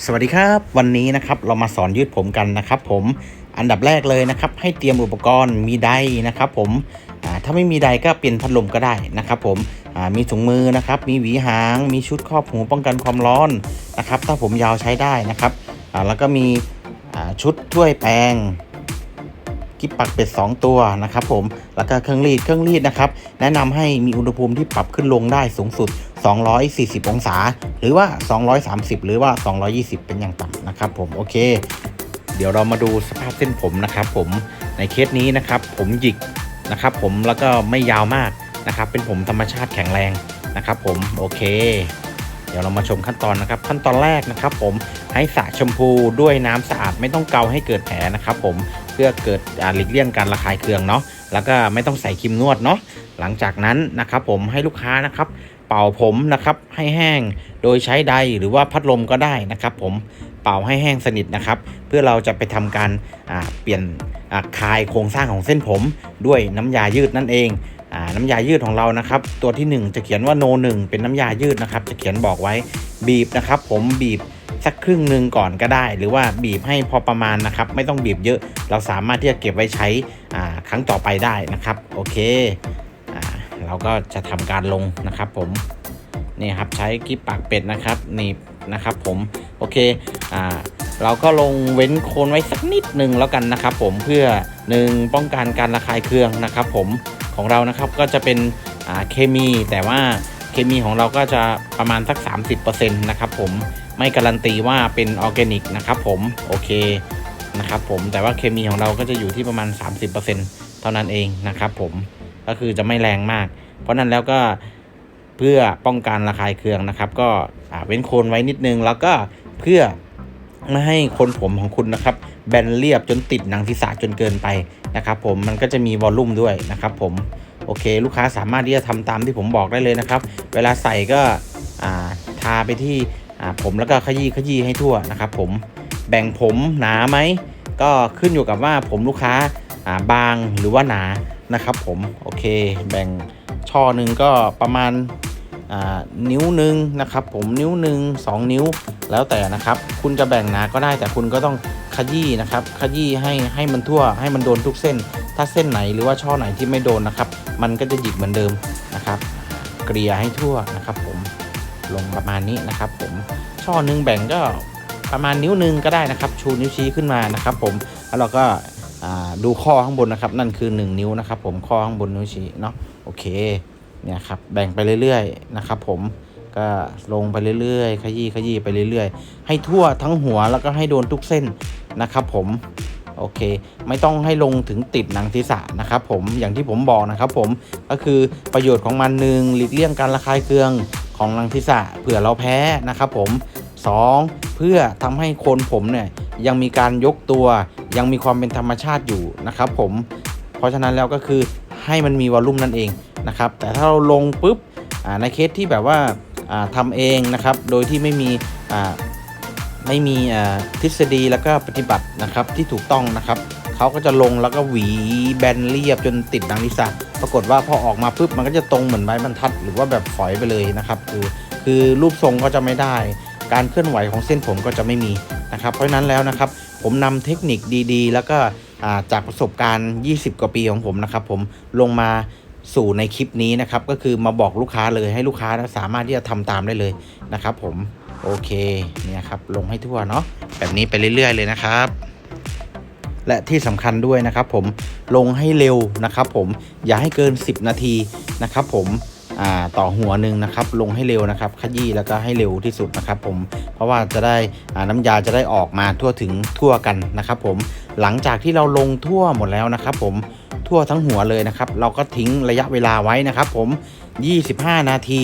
สวัสดีครับวันนี้นะครับเรามาสอนยืดผมกันนะครับ ผมอันดับแรกเลยนะครับ ให้เตรียมอุปกรณ์มีไดนะครับ ผมถ้าไม่มีไดก็เปลี่ยนพัดลมก็ได้นะครับ ผมมีถุงมือนะครับ มีหวีหาง มีชุดครอบหูป้องกันความร้อนนะครับ ถ้าผมยาวใช้ได้นะครับแล้วก็มีชุดถ้วยแปรง กิ๊บปักเป็ด 2 ตัวนะครับผมแล้วก็เครื่องรีดเครื่องรีดนะครับแนะนำให้มีอุณหภูมิที่ปรับขึ้นลงได้สูงสุด 240 องศา หรือว่า 230 หรือว่า 220 เป็นอย่างต่ำนะครับผมโอเค เดี๋ยวเรามาดูสภาพเส้นผมนะครับผมในเคสนี้นะครับผมหยิกนะครับผมแล้วก็ไม่ยาวมากนะครับเป็นผมธรรมชาติแข็งแรงนะครับผมโอเค เดี๋ยวเรามาชมขั้นตอนนะครับ ขั้นตอนแรกนะครับ ผมให้สระแชมพูด้วยน้ำสะอาดไม่ต้องเกาให้เกิดแผลนะครับ ผมเพื่อเกิดหลีกเลี่ยงการระคายเคืองเนาะแล้วก็ไม่ต้องใส่ครีมนวดเนาะหลังจากนั้นนะครับ ผมให้ลูกค้านะครับ เป่าผมนะครับให้แห้งโดยใช้ไดร์หรือว่าพัดลมก็ได้นะครับ ผมเป่าให้แห้งสนิทนะครับ เพื่อเราจะไปทำการเปลี่ยนคลายโครงสร้างของเส้นผมด้วยน้ำยายืดนั่นเอง น้ำยายืดของเรานะครับ ตัวที่ 1 จะเขียนว่าโนหนึ่งเป็นน้ำยายืดนะครับ จะเขียนบอกไว้บีบนะครับ ผมบีบสักครึ่งหนึ่งก่อนก็ได้ หรือว่าบีบให้พอประมาณนะครับ ไม่ต้องบีบเยอะ เราสามารถที่จะเก็บไว้ใช้อ่าครั้งต่อไปได้นะครับ โอเคอ่าเราก็จะทำการลงนะครับ ผมนี่ครับใช้กิ๊บปากเป็ดนะครับหนีบนะครับ ผมโอเคอ่าเราก็ลงเว้นโคนไว้สักนิดหนึ่งแล้วกันนะครับ ผมเพื่อหนึ่งป้องกันการระคายเคืองนะครับ ผม ของเรานะครับก็จะเป็นเคมี แต่ว่าเคมีของเราก็จะประมาณสัก 30%นะครับผมไม่การันตีว่าเป็นออร์แกนิกนะครับผมโอเคนะครับผมแต่ว่าเคมีของเราก็จะอยู่ที่ประมาณ 30%เท่านั้นเองนะครับผมก็คือจะไม่แรงมาก เพราะนั้นแล้วก็เพื่อป้องกันระคายเคืองนะครับ ก็เว้นโคนไว้นิดนึงแล้วก็เพื่อ ไม่ให้คนผมของคุณนะครับแบนเรียบจนติดหนังศีรษะจนเกินไปนะครับผมมันก็จะมีวอลลุ่มด้วยนะครับผมโอเค ลูกค้าสามารถที่จะทำตามที่ผมบอกได้เลยนะครับ เวลาใส่ก็ทาไปที่ผมแล้วก็ขยี้ขยี้ให้ทั่วนะครับผมแบ่งผมหนาไหมก็ขึ้นอยู่กับว่าผมลูกค้าาบางหรือว่าหนานะครับผมโอเค แบ่งช่อหนึ่งก็ประมาณ นิ้วหนึ่งนะครับผมนิ้วหนึ่งสองนิ้วแล้วแต่นะครับ คุณจะแบ่งหนาก็ได้ แต่คุณก็ต้องขยี้นะครับขยี้ให้ให้มันทั่ว ให้มันโดนทุกเส้น ถ้าเส้นไหนหรือว่าช่อไหนที่ไม่โดนนะครับ มันก็จะหยิกเหมือนเดิมนะครับ เกลี่ยให้ทั่วนะครับ ผมลงประมาณนี้นะครับ ผมช่อหนึ่งแบ่งก็ประมาณนิ้วหนึ่งก็ได้นะครับ ชูนิ้วชี้ขึ้นมานะครับ ผมแล้วเราก็ดูข้อข้างบนนะครับ นั่นคือ 1 นิ้วนะครับ ผมข้อข้างบนนิ้วชี้เนาะโอเค เนี่ยครับแบ่งไปเรื่อยๆนะครับผมก็ลงไปเรื่อยๆ ขยี้ขยี้ไปเรื่อยๆ ให้ทั่วทั้งหัวแล้วก็ให้โดนทุกเส้นนะครับผมโอเค ไม่ต้องให้ลงถึงติดหนังศีรษะนะครับผมอย่างที่ผมบอกนะครับผมก็คือประโยชน์ของมันหนึ่งหลีกเลี่ยงการระคายเคืองของหนังศีรษะเผื่อเราแพ้นะครับผมสองเพื่อทำให้โคนผมเนี่ยยังมีการยกตัว ยังมีความเป็นธรรมชาติอยู่นะครับผมเพราะฉะนั้นแล้วก็คือ ให้มันมีวอลลุ่มนั่นเองนะครับแต่ถ้าเราลงปุ๊บในเคสที่แบบว่าอ่าทำเองนะครับโดยที่ไม่มีไม่มีทฤษฎีแล้วก็ปฏิบัตินะครับที่ถูกต้องนะครับเขาก็จะลงแล้วก็หวีแบนเรียบจนติดดังนิสาปรากฏว่าพอออกมาปุ๊บมันก็จะตรงเหมือนใบบรรทัด หรือว่าแบบฝอยไปเลยนะครับคือคือรูปทรงก็จะไม่ได้ การเคลื่อนไหวของเส้นผมก็จะไม่มีนะครับเพราะฉะนั้นแล้วนะครับผมนำเทคนิคดีๆ แล้วก็ จากประสบการณ์ 20 กว่าปีของผมนะครับผมลงมาสู่ในคลิปนี้นะครับก็คือมาบอกลูกค้าเลยให้ลูกค้าสามารถที่จะทำตามได้เลยนะครับผมโอเคเนี่ยครับลงให้ทั่วเนาะแบบนี้ไปเรื่อย ๆ เลยนะครับและที่สำคัญด้วยนะครับผมลงให้เร็วนะครับผมอย่าให้เกิน 10 นาทีนะครับผมต่อหัวหนึ่งนะครับลงให้เร็วนะครับขยี้แล้วก็ให้เร็วที่สุดนะครับผมเพราะว่าจะได้น้ำยาจะได้ออกมาทั่วถึงทั่วกันนะครับผม หลังจากที่เราลงทั่วหมดแล้วนะครับ ผมทั่วทั้งหัวเลยนะครับ เราก็ทิ้งระยะเวลาไว้นะครับ ผม 25 นาที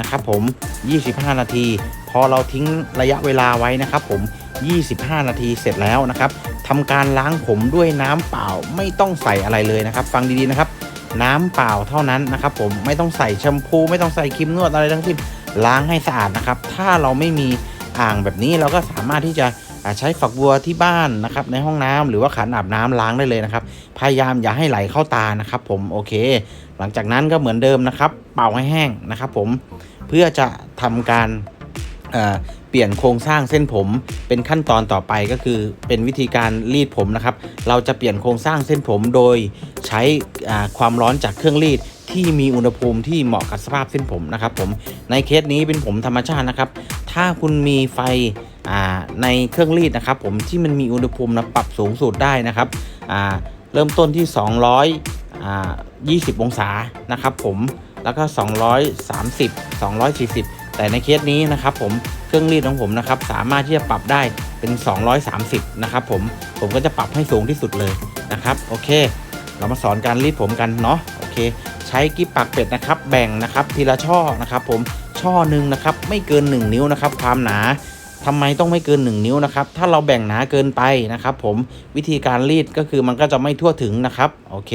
นะครับผม 25 นาที พอเราทิ้งระยะเวลาไว้นะครับ ผม 25 นาทีเสร็จแล้วนะครับทำการล้างผมด้วยน้ำเปล่าไม่ต้องใส่อะไรเลยนะครับ ฟังดีๆนะครับ น้ำเปล่าเท่านั้นนะครับ ผมไม่ต้องใส่แชมพู ไม่ต้องใส่ครีมนวดอะไรทั้งสิ้นล้างให้สะอาดนะครับ ถ้าเราไม่มีอ่างแบบนี้เราก็สามารถที่จะ ใช้ฝักบัวที่บ้านนะครับในห้องน้ำหรือว่าขันอาบน้ำล้างได้เลยนะครับ พยายามอย่าให้ไหลเข้าตานะครับผมโอเค หลังจากนั้นก็เหมือนเดิมนะครับ เป่าให้แห้งนะครับผมเพื่อจะทำการ เปลี่ยนโครงสร้างเส้นผม เป็นขั้นตอนต่อไปก็คือเป็นวิธีการรีดผมนะครับ เราจะเปลี่ยนโครงสร้างเส้นผมโดยใช้ความร้อนจากเครื่องรีดที่มีอุณหภูมิที่เหมาะกับสภาพเส้นผมนะครับผมในเคสนี้เป็นผมธรรมชาตินะครับ ถ้าคุณมีไฟในเครื่องรีดนะครับ ผมที่มันมีอุณหภูมินะปรับสูงสุดได้นะครับเริ่มต้นที่ 220 องศานะครับผมแล้วก็ 230 240 แต่ในเคสนี้นะครับผม เครื่องรีดของผมนะครับสามารถที่จะปรับได้เป็น 230 นะครับผมผมก็จะปรับให้สูงที่สุดเลยนะครับโอเค เรามาสอนการรีดผมกันเนาะโอเค ใช้กิ๊บปากเป็ดนะครับ แบ่งนะครับทีละช่อนะครับผมช่อหนึ่งนะครับไม่เกิน 1 นิ้วนะครับความหนาทำไมต้องไม่เกิน 1 นิ้วนะครับ ถ้าเราแบ่งหนาเกินไปนะครับ ผมวิธีการรีดก็คือมันก็จะไม่ทั่วถึงนะครับโอเค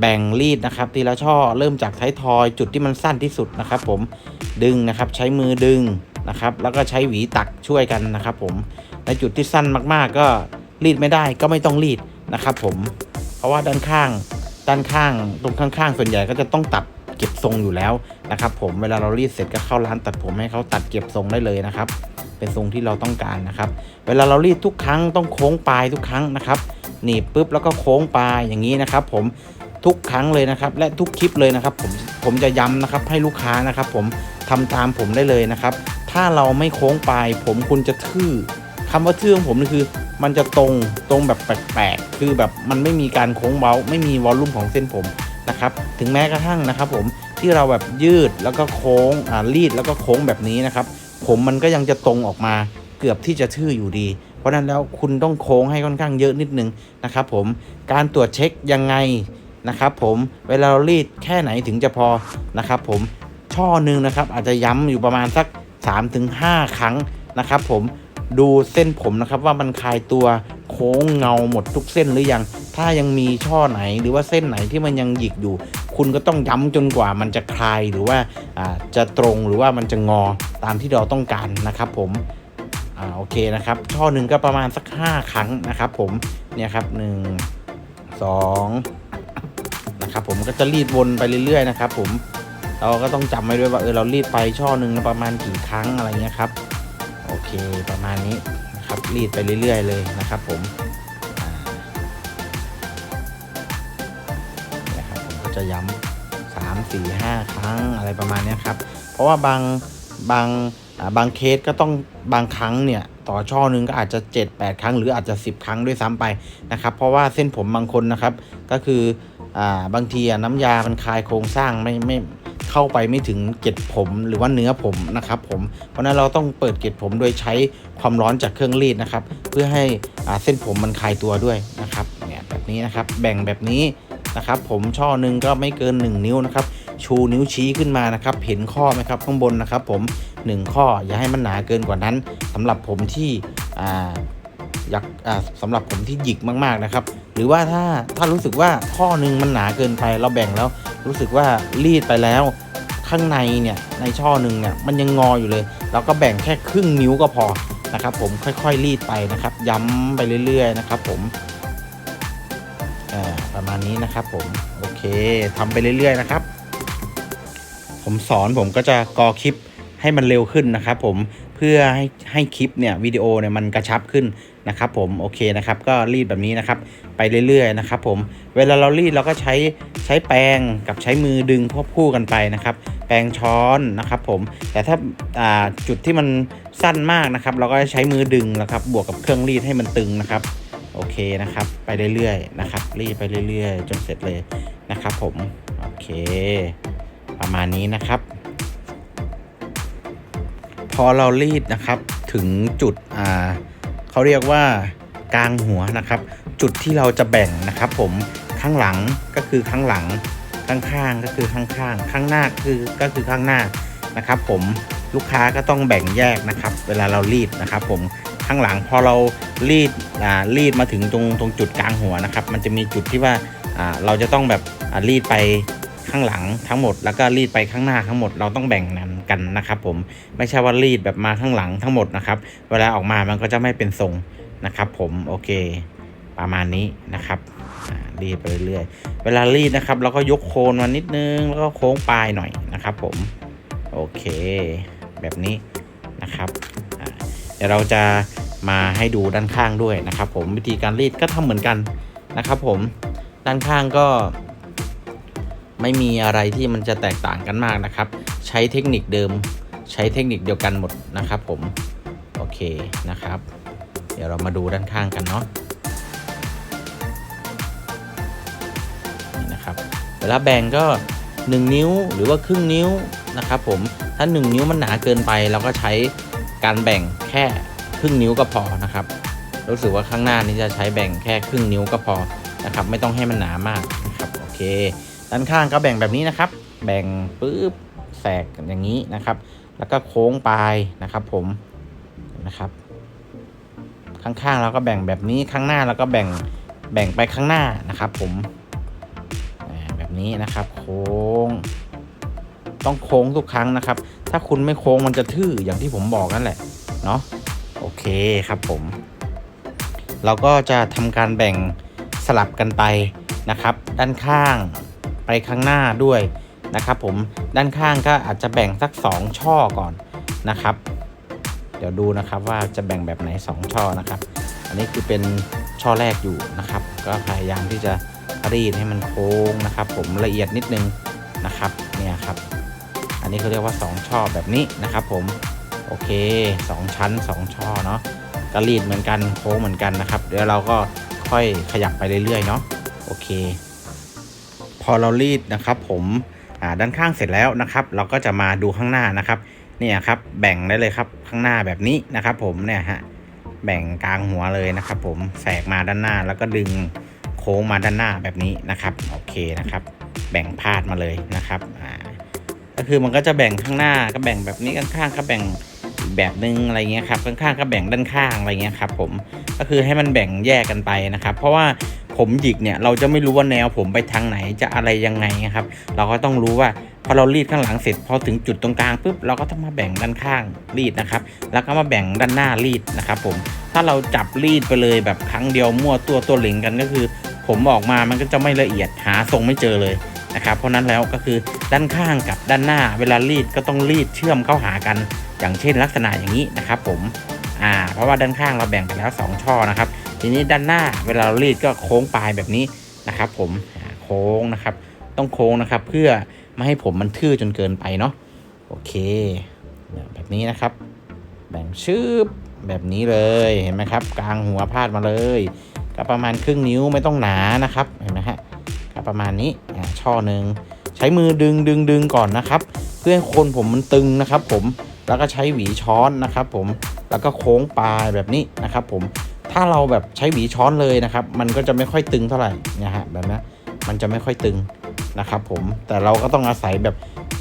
แบ่งรีดนะครับ ทีละช่อเริ่มจากท้ายทอยจุดที่มันสั้นที่สุดนะครับ ผมดึงนะครับ ใช้มือดึง นะครับ แล้วก็ใช้หวีตักช่วยกันนะครับผมในจุดที่สั้นมากๆ ก็รีดไม่ได้ก็ไม่ต้องรีดนะครับผมเพราะว่าด้านข้างด้านข้างตรงข้างๆ ส่วนใหญ่ก็จะต้องตัดเก็บทรงอยู่แล้วนะครับ ผมเวลาเรารีดเสร็จก็เข้าร้านตัดผมให้เขาตัดเก็บทรงได้เลยนะครับ เป็นทรงที่เราต้องการนะครับ เวลาเรารีดทุกครั้งต้องโค้งปลายทุกครั้งนะครับหนีบปุ๊บแล้วก็โค้งปลายอย่างนี้นะครับ ผมทุกครั้งเลยนะครับ และทุกคลิปเลยนะครับ ผมผมจะย้ำนะครับให้ลูกค้านะครับ ผมทำตามผมได้เลยนะครับ ถ้าเราไม่โค้งปลายผมคุณจะทื่อคำว่าทื่อของผมนี่คือ มันจะตรงตรงแบบแปลกๆคือแบบมันไม่มีการโค้งเว้า ไม่มีวอลลุ่มของเส้นผมนะครับ ถึงแม้กระทั่งนะครับ ผมที่เราแบบยืดแล้วก็โค้งอ่ารีดแล้วก็โค้งแบบนี้นะครับ ผมมันก็ยังจะตรงออกมาเกือบที่จะทื่ออยู่ดี เพราะฉะนั้นแล้วคุณต้องโค้งให้ค่อนข้างเยอะนิดนึงนะครับผมการตรวจเช็คยังไงนะครับผมเวลาเรารีดแค่ไหนถึงจะพอนะครับผมช่อหนึ่งนะครับอาจจะย้ำอยู่ประมาณสัก 3-5 ครั้งนะครับผมดูเส้นผมนะครับว่ามันคลายตัวโค้งเงาหมดทุกเส้นหรือยัง ถ้ายังมีช่อไหนหรือว่าเส้นไหนที่มันยังหยิกอยู่ คุณก็ต้องย้ำจนกว่ามันจะคลายหรือว่าจะตรงหรือว่ามันจะงอตามที่เราต้องการนะครับผมอโอเคนะครับ ช่อหนึ่งก็ประมาณสัก 5 ครั้งนะครับผมเนี่ยครับหนึ่งสองนะครับผมก็จะรีดวนไปเรื่อยๆนะครับผม เราก็ต้องจำไว้ด้วยว่าเออเรารีดไปช่อหนึ่งประมาณกี่ครั้งอะไรเงี้ยครับ โอเคประมาณนี้นะครับรีดไปเรื่อย ๆ เลยนะครับ ผมนะครับผมก็จะย้ำสามสี่ห้าครั้งอะไรประมาณนี้ครับ เพราะว่าบางบางบางเคสก็ต้องบางครั้งเนี่ยต่อช่อหนึ่งก็อาจจะ 7 8 ครั้ง หรืออาจจะ 10 ครั้งด้วยซ้ำไปนะครับ เพราะว่าเส้นผมบางคนนะครับ ก็คืออ่าบางทีอะน้ำยามันคลายโครงสร้างไม่ไม่ เข้าไปไม่ถึงเกล็ดผมหรือว่าเนื้อผมนะครับผมเพราะนั้นเราต้องเปิดเกล็ดผมโดยใช้ความร้อนจากเครื่องรีดนะครับ เพื่อให้เส้นผมมันคลายตัวด้วยนะครับเนี่ยแบบนี้นะครับแบ่งแบบนี้นะครับ ผมช่อหนึ่งก็ไม่เกิน 1 นิ้วนะครับ ชูนิ้วชี้ขึ้นมานะครับ เห็นข้อไหมครับข้างบนนะครับ ผม 1 ข้ออย่าให้มันหนาเกินกว่านั้นสำหรับผมที่อ่าอยากอ่าสำหรับผมที่หยิกมากๆนะครับ หรือว่าถ้าถ้ารู้สึกว่าข้อหนึ่งมันหนาเกินไปเราแบ่งแล้ว รู้สึกว่ารีดไปแล้ว ข้างในเนี่ยในช่อหนึ่งเนี่ยมันยังงออยู่เลย เราก็แบ่งแค่ครึ่งนิ้วก็พอนะครับผมค่อยๆรีดไปนะครับ ย้ำไปเรื่อยๆนะครับผมอ่าประมาณนี้นะครับผมโอเคทำไปเรื่อยๆนะครับ ผมสอนผมก็จะกอคลิปให้มันเร็วขึ้นนะครับผม เพื่อให้ให้คลิปเนี่ยวิดีโอเนี่ยมันกระชับขึ้นนะครับผมโอเคนะครับก็รีดแบบนี้นะครับไปเรื่อยๆนะครับผมเวลาเรารีดเราก็ใช้ใช้แปรงกับใช้มือดึงควบคู่กันไปนะครับ แปรงช้อนนะครับผมแต่ถ้าาจุดที่มันสั้นมากนะครับ เราก็ใช้มือดึงนะครับ บวกกับเครื่องรีดให้มันตึงนะครับโอเคนะครับไปเรื่อยๆนะครับ รีดไปเรื่อยๆ จนเสร็จเลยนะครับผมโอเค ประมาณนี้นะครับ พอเรารีดนะครับถึงจุดอ่าเขาเรียกว่ากลางหัวนะครับ จุดที่เราจะแบ่งนะครับ ผมข้างหลังก็คือข้างหลังข้างๆก็คือข้างๆข้างหน้าคือก็คือข้างหน้านะครับ ผมลูกค้าก็ต้องแบ่งแยกนะครับ เวลาเรารีดนะครับ ผมข้างหลังพอเรารีดอ่ารีดมาถึงตรงตรงจุดกลางหัวนะครับ มันจะมีจุดที่ว่าอ่าเราจะต้องแบบรีดไปข้างหลังทั้งหมด แล้วก็รีดไปข้างหน้าทั้งหมดเราต้องแบ่งนั้น กันนะครับ ผมไม่ใช่ว่ารีดแบบมาข้างหลังทั้งหมดนะครับ เวลาออกมามันก็จะไม่เป็นทรงนะครับ ผมโอเค ประมาณนี้นะครับอ่ารีดไปเรื่อยๆเวลารีดนะครับเราก็ยกโคนมานิดนึงแล้วก็โค้งปลายหน่อยนะครับ ผมโอเค แบบนี้นะครับเดี๋ยวเราจะมาให้ดูด้านข้างด้วยนะครับ ผมวิธีการรีดก็ทำเหมือนกันนะครับ ผมด้านข้างก็ไม่มีอะไรที่มันจะแตกต่างกันมากนะครับ ใช้เทคนิคเดิม ใช้เทคนิคเดียวกันหมดนะครับผม โอเคนะครับ เดี๋ยวเรามาดูด้านข้างกันเนาะนี่นะครับเวลาแบ่งก็ 1 นิ้วหรือว่าครึ่งนิ้วนะครับผมถ้า 1 นิ้วมันหนาเกินไปเราก็ใช้การแบ่งแค่ครึ่งนิ้วก็พอนะครับรู้สึกว่าข้างหน้านี้จะใช้แบ่งแค่ครึ่งนิ้วก็พอนะครับไม่ต้องให้มันหนามากนะครับโอเค ด้านข้างก็แบ่งแบบนี้นะครับ แบ่งปุ๊บ แสกอย่างนี้นะครับ แล้วก็โค้งปลายนะครับ ผมนะครับ ข้างๆเราก็แบ่งแบบนี้ข้างหน้าเราก็แบ่งแบ่งไปข้างหน้านะครับ ผมอ่าแบบนี้นะครับ โค้ง ต้องโค้งทุกครั้งนะครับ ถ้าคุณไม่โค้งมันจะทื่ออย่างที่ผมบอกนั่นแหละเนาะโอเคครับผม เราก็จะทำการแบ่งสลับกันไปนะครับ ด้านข้างไปข้างหน้าด้วย นะครับผมด้านข้างก็อาจจะแบ่งสัก 2 ช่อก่อนนะครับ เดี๋ยวดูนะครับว่าจะแบ่งแบบไหน 2 ช่อนะครับ อันนี้คือเป็นช่อแรกอยู่นะครับ ก็พยายามที่จะรีดให้มันโค้งนะครับ ผมละเอียดนิดนึงนะครับเนี่ยครับ อันนี้เขาเรียกว่า 2 ช่อแบบนี้นะครับผมโอเค 2 ชั้น 2 ช่อเนาะก็รีดเหมือนกันโค้งเหมือนกันนะครับ เดี๋ยวเราก็ค่อยขยับไปเรื่อยๆเนาะโอเค พอเรารีดนะครับผม ด้านข้างเสร็จแล้วนะครับ เราก็จะมาดูข้างหน้านะครับเนี่ยครับแบ่งได้เลยครับข้างหน้าแบบนี้นะครับผมเนี่ยฮะแบ่งกลางหัวเลยนะครับ ผมแสกมาด้านหน้าแล้วก็ดึงโค้งมาด้านหน้าแบบนี้นะครับโอเคนะครับ แบ่งพาดมาเลยนะครับอ่าก็คือมันก็จะแบ่งข้างหน้าก็แบ่งแบบนี้ข้างๆก็แบ่งแบบนึงอะไรเงี้ยครับข้างๆก็แบ่งด้านข้างอะไรเงี้ยครับผมก็คือให้มันแบ่งแยกกันไปนะครับ เพราะว่า ผมหยิกเนี่ยเราจะไม่รู้ว่าแนวผมไปทางไหนจะอะไรยังไงครับ เราก็ต้องรู้ว่าพอเรารีดข้างหลังเสร็จพอถึงจุดตรงกลางปุ๊บเราก็ต้องมาแบ่งด้านข้างรีดนะครับ แล้วก็มาแบ่งด้านหน้ารีดนะครับผมถ้าเราจับรีดไปเลยแบบครั้งเดียวมั่วตัวตัวเหลิงกันก็คือ ผมออกมามันก็จะไม่ละเอียดหาทรงไม่เจอเลยนะครับเพราะนั้นแล้วก็คือด้านข้างกับด้านหน้า เวลารีดก็ต้องรีดเชื่อมเข้าหากัน อย่างเช่นลักษณะอย่างนี้นะครับผม อ่าเพราะว่าด้านข้างเราแบ่งไปแล้ว 2 ช่อนะครับ ทีนี้ด้านหน้าเวลาเรารีดก็โค้งปลายแบบนี้นะครับ ผมโค้งนะครับ ต้องโค้งนะครับ เพื่อไม่ให้ผมมันทื่อจนเกินไปเนาะโอเค แบบนี้นะครับ แบ่งชืบแบบนี้เลยเห็นไหมครับ กลางหัวพาดมาเลยก็ประมาณครึ่งนิ้วไม่ต้องหนานะครับเห็นไหมฮะก็ประมาณนี้อ่าช่อหนึ่งใช้มือดึงดึงดึงก่อนนะครับ เพื่อให้โคนผมมันตึงนะครับ ผมแล้วก็ใช้หวีช้อนนะครับ ผม แล้วก็โค้งปลายแบบนี้นะครับผมถ้าเราแบบใช้หวีช้อนเลยนะครับ มันก็จะไม่ค่อยตึงเท่าไหร่นี่ยฮะแบบนี้มันจะไม่ค่อยตึงนะครับผมแต่เราก็ต้องอาศัยแบบ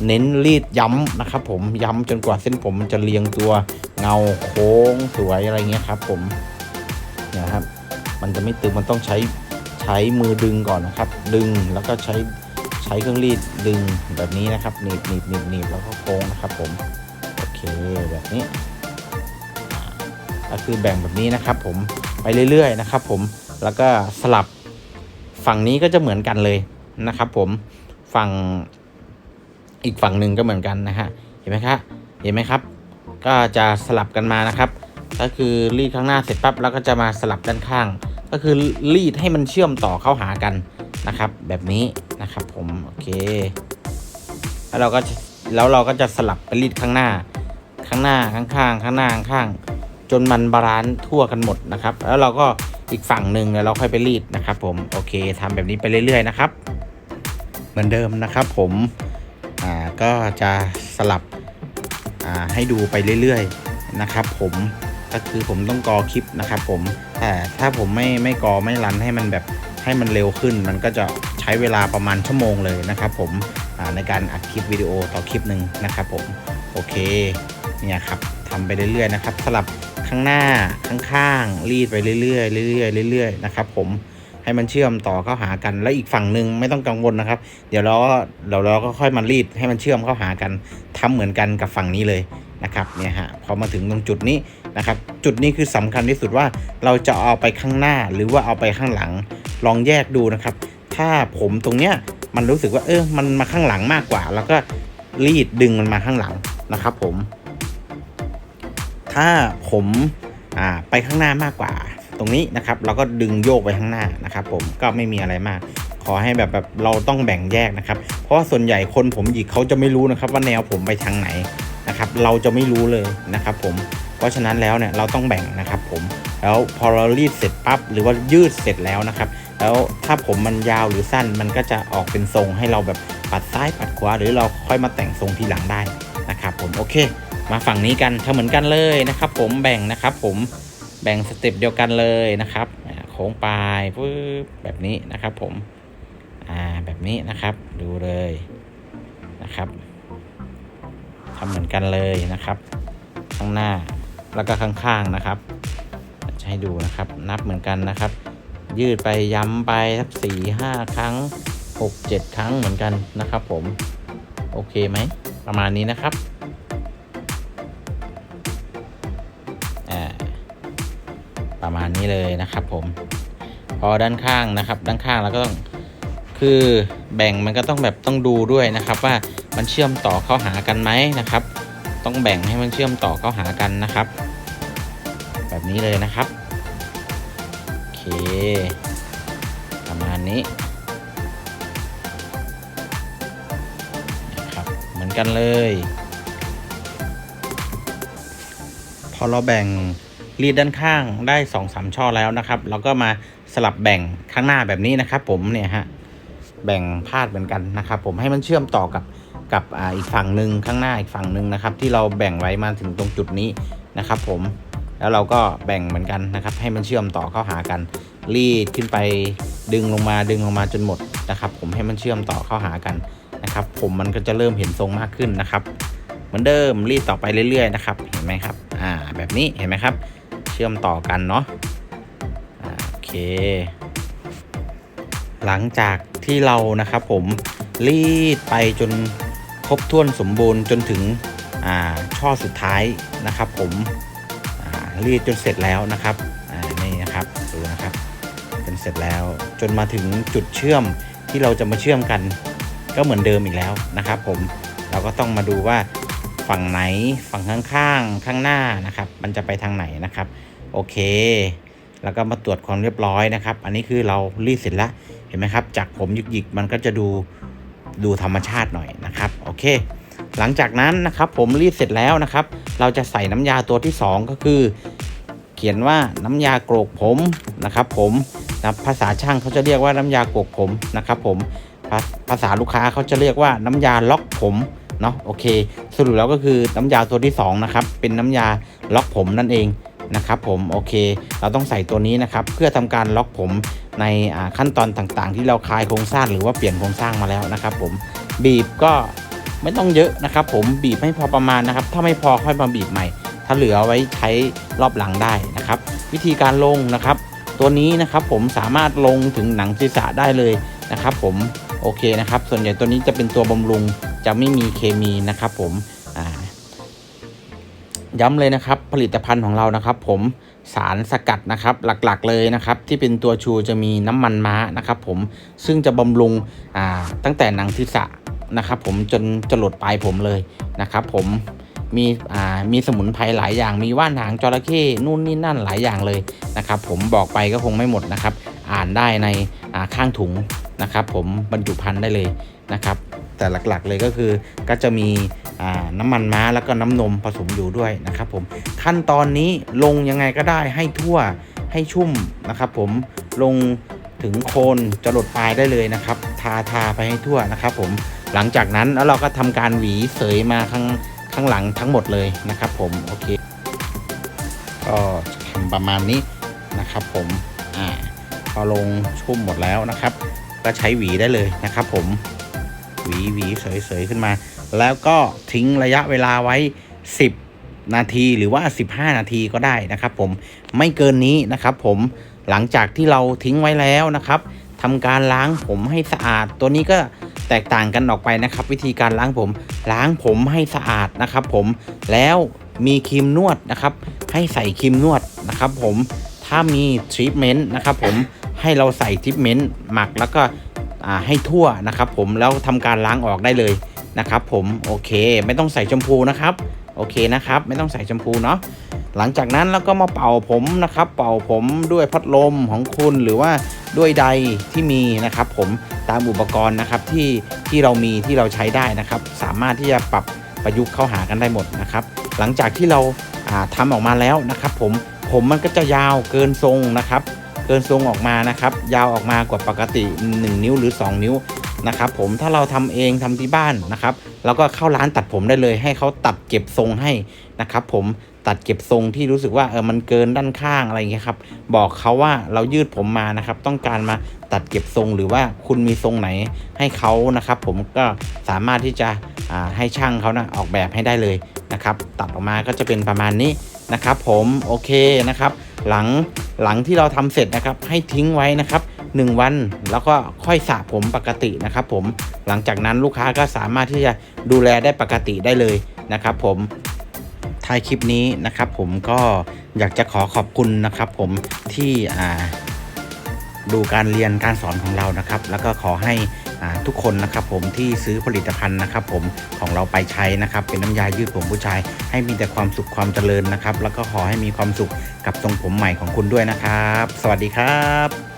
เน้นรีดย้ำนะครับผมย้ำจนกว่าเส้นผมมันจะเรียงตัวเงาโค้งสวยอะไรเงี้ยครับผมนี่ยครับมันจะไม่ตึงมันต้องใช้ใช้มือดึงก่อนนะครับ ดึงแล้วก็ใช้ใช้เครื่องรีดดึงแบบนี้นะครับหนีบหนีบหนีบหนีบแล้วก็โค้งนะครับผมโอเคแบบนี้ ก็คือแบ่งแบบนี้นะครับผมไปเรื่อยๆนะครับผมแล้วก็สลับฝั่งนี้ก็จะเหมือนกันเลยนะครับ ผมฝั่งอีกฝั่งหนึ่งก็เหมือนกันนะฮะเห็นไหมครับเห็นไหมครับ ก็จะสลับกันมานะครับ ก็คือรีดข้างหน้าเสร็จปั๊บแล้วก็จะมาสลับด้านข้าง ก็คือรีดให้มันเชื่อมต่อเข้าหากันนะครับ แบบนี้นะครับผมโอเค แล้วเราก็แล้วเราก็จะสลับไปรีดข้างหน้า ข้างหน้าข้างข้างข้างหน้าข้างๆ จนมันบาลานซ์ทั่วกันหมดนะครับ แล้วเราก็อีกฝั่งหนึ่งเราค่อยไปรีดนะครับ ผมโอเคทำแบบนี้ไปเรื่อย ๆ นะครับ เหมือนเดิมนะครับ ผมอ่าก็จะสลับอ่าให้ดูไปเรื่อยๆนะครับ ผมก็คือผมต้องกอคลิปนะครับ ผมแต่ถ้าผมไม่ไม่กอไม่รันให้มันแบบให้มันเร็วขึ้น มันก็จะใช้เวลาประมาณชั่วโมงเลยนะครับ ผมในการอัดคลิปวิดีโอต่อคลิปหนึ่งนะครับ ผมโอเคเนี่ยครับทำไปเรื่อยๆนะครับสลับ ข้างหน้าข้างๆรีดไปเรื่อยๆเรื่อยๆเรื่อยๆนะครับผมให้มันเชื่อมต่อเข้าหากัน แล้วอีกฝั่งหนึ่งไม่ต้องกังวลนะครับ เดี๋ยวเราก็เดี๋ยวเราก็ค่อยมารีดให้มันเชื่อมเข้าหากันทำเหมือนกันกับฝั่งนี้เลยนะครับเนี่ยฮะพอมาถึงตรงจุดนี้นะครับ จุดนี้คือสำคัญที่สุดว่าเราจะเอาไปข้างหน้าหรือว่าเอาไปข้างหลัง ลองแยกดูนะครับ ถ้าผมตรงเนี้ยมันรู้สึกว่าเออมันมาข้างหลังมากกว่า แล้วก็รีดดึงมันมาข้างหลังนะครับ ผม ถ้าผมาไปข้างหน้ามากกว่า ตรงนี้นะครับ เราก็ดึงโยกไปข้างหน้านะครับผมก็ไม่มีอะไรมาก ขอให้แบบแบบเราต้องแบ่งแยกนะครับ เพราะว่าส่วนใหญ่คนผมหยิกเขาจะไม่รู้นะครับ ว่าแนวผมไปทางไหนนะครับ เราจะไม่รู้เลยนะครับผมเพราะฉะนั้นแล้วเนี่ยเราต้องแบ่งนะครับผมแล้วพอเรารีดเสร็จปั๊บหรือว่ายืดเสร็จแล้วนะครับ แล้วถ้าผมมันยาวหรือสั้นมันก็จะออกเป็นทรงให้เราแบบปัดซ้ายปัดขวาหรือเราค่อยมาแต่งทรงทีหลังได้นะครับผมโอเค มาฝั่งนี้กันทำเหมือนกันเลยนะครับ ผมแบ่งนะครับผมแบ่งสเต็ปเดียวกันเลยนะครับโค้งปลายปึ๊บแบบนี้นะครับผมอ่าแบบนี้นะครับดูเลยนะครับทำเหมือนกันเลยนะครับ ข้างหน้าแล้วก็ข้างๆนะครับจะให้ดูนะครับ นับเหมือนกันนะครับ ยืดไปย้ำไปสักสี่ห้าครั้งหกเจ็ดครั้งเหมือนกันนะครับ ผมโอเคไหมประมาณนี้นะครับ ประมาณนี้เลยนะครับผมพอด้านข้างนะครับ ด้านข้างเราก็ต้องคือแบ่งมันก็ต้องแบบต้องดูด้วยนะครับ ว่ามันเชื่อมต่อเข้าหากันไหมนะครับ ต้องแบ่งให้มันเชื่อมต่อเข้าหากันนะครับ แบบนี้เลยนะครับโอเค ประมาณนี้นะครับเหมือนกันเลย พอเราแบ่ง รีดด้านข้างได้2องสามช่อแล้วนะครับ เราก็มาสลับแบ่งข้างหน้าแบบนี้นะครับ ผมเนี่ยฮะแบ่งพาดเหมือนกันนะครับ ผมให้มันเชื่อมต่อกับกับออีกฝั่งหนึ่งข้างหน้าอีกฝั่งหนึ่งนะครับ ที่เราแบ่งไว้มาถึงตรงจุดนี้นะครับ ผมแล้วเราก็แบ่งเหมือนกันนะครับ ให้มันเชื่อมต่อเข้าหากัน รีดขึ้นไปดึงลงมาดึงลงมาจนหมดนะครับ ผมให้มันเชื่อมต่อเข้าหากันนะครับ ผมมันก็จะเริ่มเห็นทรงมากขึ้นนะครับ เหมือนเดิมรีดต่อไปเรื่อยๆนะครับเห็นไหมครับอ่าแบบนี้เห็นไหมครับ เชื่อมต่อกันเนาะโอเค หลังจากที่เรานะครับผมรีดไปจนครบถ้วนสมบูรณ์จนถึงอ่าช่อสุดท้ายนะครับ ผมอ่ารีดจนเสร็จแล้วนะครับอ่านี่นะครับดูนะครับจนเสร็จแล้วจนมาถึงจุดเชื่อมที่เราจะมาเชื่อมกัน ก็เหมือนเดิมอีกแล้วนะครับ ผมเราก็ต้องมาดูว่าฝั่งไหนฝั่งข้างๆ ข้างหน้านะครับ มันจะไปทางไหนนะครับ โอเค แล้วก็มาตรวจความเรียบร้อยนะครับ อันนี้คือเรารีดเสร็จแล้วเห็นไหมครับ จากผมหยิกมันก็จะดูดูธรรมชาติหน่อยนะครับ โอเค หลังจากนั้นนะครับผมรีดเสร็จแล้วนะครับ เราจะใส่น้ำยาตัวที่ 2 ก็คือ เขียนว่าน้ำยาโกรกผมนะครับ ผมนะภาษาช่างเขาจะเรียกว่าน้ำยาโกรกผมนะครับ ผมภาษาลูกค้าเขาจะเรียกว่าน้ำยาล็อกผมเนาะโอเค สรุปแล้วก็คือน้ำยาตัวที่ 2 นะครับ เป็นน้ำยาล็อกผมนั่นเอง นะครับผมโอเค เราต้องใส่ตัวนี้นะครับเพื่อทำการล็อกผมในขั้นตอนต่างๆ ที่เราคลายโครงสร้างหรือว่าเปลี่ยนโครงสร้างมาแล้วนะครับผมบีบก็ไม่ต้องเยอะนะครับผมบีบให้พอประมาณนะครับ ถ้าไม่พอค่อยมาบีบใหม่ ถ้าเหลือไว้ใช้รอบหลังได้นะครับ วิธีการลงนะครับ ตัวนี้นะครับผมสามารถลงถึงหนังศีรษะได้เลยนะครับ ผมโอเคนะครับ ส่วนใหญ่ตัวนี้จะเป็นตัวบำรุงจะไม่มีเคมีนะครับ ผม ย้ำเลยนะครับผลิตภัณฑ์ของเรานะครับ ผมสารสกัดนะครับหลักๆเลยนะครับ ที่เป็นตัวชูจะมีน้ำมันม้านะครับ ผมซึ่งจะบำรุงอ่าตั้งแต่หนังศีรษะนะครับ ผมจนจรดปลายผมเลยนะครับ ผมมีอ่ามีสมุนไพรหลายอย่าง มีว่านหางจระเข้นู่นนี่นั่นหลายอย่างเลยนะครับ ผมบอกไปก็คงไม่หมดนะครับ อ่านได้ในอ่าข้างถุงนะครับ ผมบรรจุภัณฑ์ได้เลยนะครับ แต่หลักๆเลยก็คือก็จะมี น้ำมันม้าแล้วก็น้ำนมผสมอยู่ด้วยนะครับผมขั้นตอนนี้ลงยังไงก็ได้ให้ทั่วให้ชุ่มนะครับ ผมลงถึงโคนจรดปลายได้เลยนะครับ ทาทาไปให้ทั่วนะครับ ผมหลังจากนั้นแล้วเราก็ทำการหวีเสยมาข้างข้างหลังทั้งหมดเลยนะครับ ผมโอเคก็ทำประมาณนี้นะครับ ผมอ่าพอลงชุ่มหมดแล้วนะครับ ก็ใช้หวีได้เลยนะครับ ผมหวีหวีเสยๆขึ้นมา แล้วก็ทิ้งระยะเวลาไว้ 10 นาทีหรือว่า 15 นาทีก็ได้นะครับ ผมไม่เกินนี้นะครับผมหลังจากที่เราทิ้งไว้แล้วนะครับทำการล้างผมให้สะอาด ตัวนี้ก็แตกต่างกันออกไปนะครับ วิธีการล้างผม ล้างผมให้สะอาดนะครับ ผมแล้วมีครีมนวดนะครับ ให้ใส่ครีมนวดนะครับ ผมถ้ามีทรีทเมนต์นะครับ ผมให้เราใส่ทรีทเมนต์หมักแล้วก็ให้ทั่วนะครับ ผมแล้วทำการล้างออกได้เลย นะครับผมโอเคไม่ต้องใส่ชมพูนะครับโอเคนะครับ ไม่ต้องใส่ชมพูเนาะหลังจากนั้นเราก็มาเป่าผมนะครับ เป่าผมด้วยพัดลมของคุณหรือว่าด้วยใดที่มีนะครับ ผมตามอุปกรณ์นะครับที่ที่เรามีที่เราใช้ได้นะครับ สามารถที่จะปรับประยุกต์เข้าหากันได้หมดนะครับ หลังจากที่เราอ่าทำออกมาแล้วนะครับ ผมผมมันก็จะยาวเกินทรงนะครับ เกินทรงออกมานะครับ ยาวออกมากว่าปกติ 1 นิ้วหรือ 2 นิ้ว นะครับผมถ้าเราทำเองทำที่บ้านนะครับเราก็เข้าร้านตัดผมได้เลย ให้เขาตัดเก็บทรงให้นะครับผมตัดเก็บทรงที่รู้สึกว่าเออมันเกินด้านข้างอะไรอย่างเงี้ยครับบอกเขาว่าเรายืดผมมานะครับ ต้องการมาตัดเก็บทรงหรือว่าคุณมีทรงไหนให้เขานะครับ ผมก็สามารถที่จะอ่าให้ช่างเขานะออกแบบให้ได้เลยนะครับตัดออกมาก็จะเป็นประมาณนี้นะครับ ผมโอเคนะครับ หลังหลังที่เราทำเสร็จนะครับ ให้ทิ้งไว้นะครับ 1 วัน แล้วก็ค่อยสระผมปกตินะครับผมหลังจากนั้นลูกค้าก็สามารถที่จะดูแลได้ปกติได้เลยนะครับผมท้ายคลิปนี้นะครับผมก็อยากจะขอขอบคุณนะครับผมที่ดูการเรียนการสอนของเรานะครับ แล้วก็ขอให้ทุกคนนะครับผมที่ซื้อผลิตภัณฑ์นะครับผมของเราไปใช้นะครับ เป็นน้ำยายืดผมผู้ชาย ให้มีแต่ความสุขความเจริญนะครับ แล้วก็ขอให้มีความสุขกับทรงผมใหม่ของคุณด้วยนะครับ สวัสดีครับ